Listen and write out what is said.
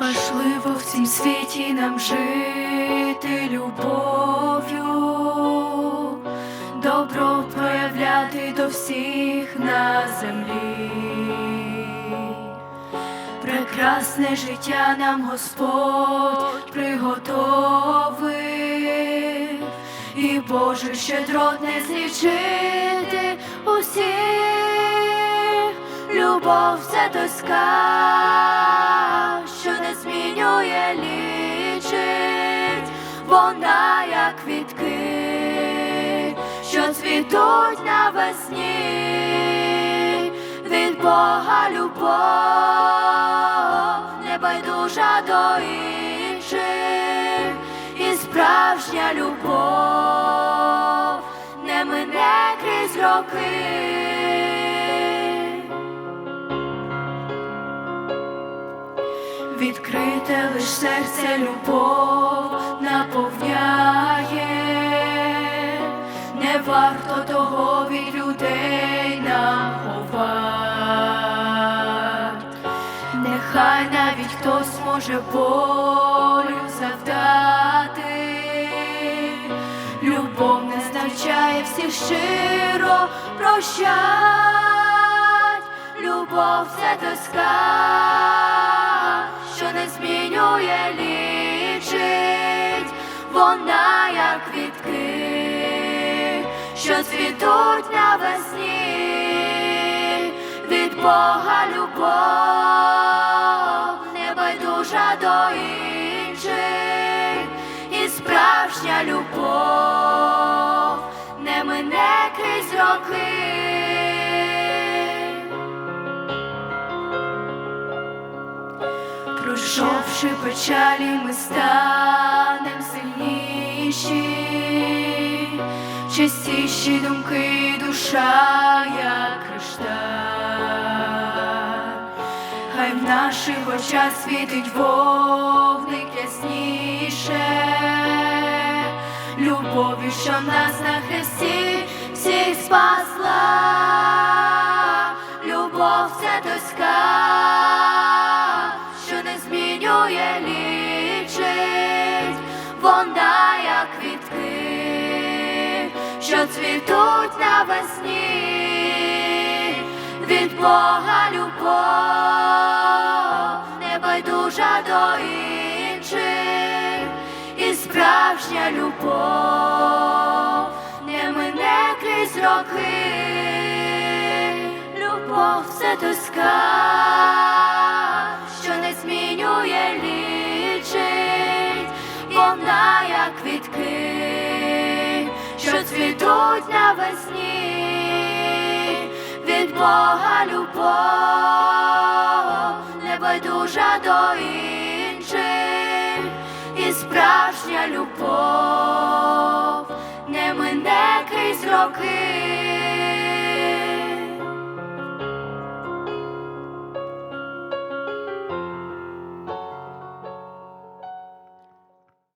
Важливо в цім світі нам жити любов'ю, добро проявляти до всіх на землі. Прекрасне життя нам Господь приготовив, і Божих щедрот не злічити усіх. Любов це не лічить, вона як квітки, що цвітуть навесні, від Бога любов, небайдужа до інших, і справжня любов не мине крізь роки. Відкрите лиш серце любов наповняє, не варто того від людей нам ховать. Нехай навіть хтось може болю завдати, любов не навчає всіх щиро прощать, любов це тоска не змінює лічить, вона як квітки, що цвітуть навесні, від Бога любов, небайдужа до інших, і справжня любов не мине крізь роки. Пройшовши печалі, ми станем сильніші, чистіші думки, душа, як кришталь. Хай в наших очах світить вогник ясніше, любов'ю, що нас на хресті всіх спасла, любов це тоска змінює лічить, вона як квітки, що цвітуть навесні, від Бога любов, небайдужа до інших, і справжня любов не мине крізь роки, любов це тоска що не змінює як що цвітуть навесні, від Бога любов, небайдужа до інших, і справжня любов не мине крізь роки.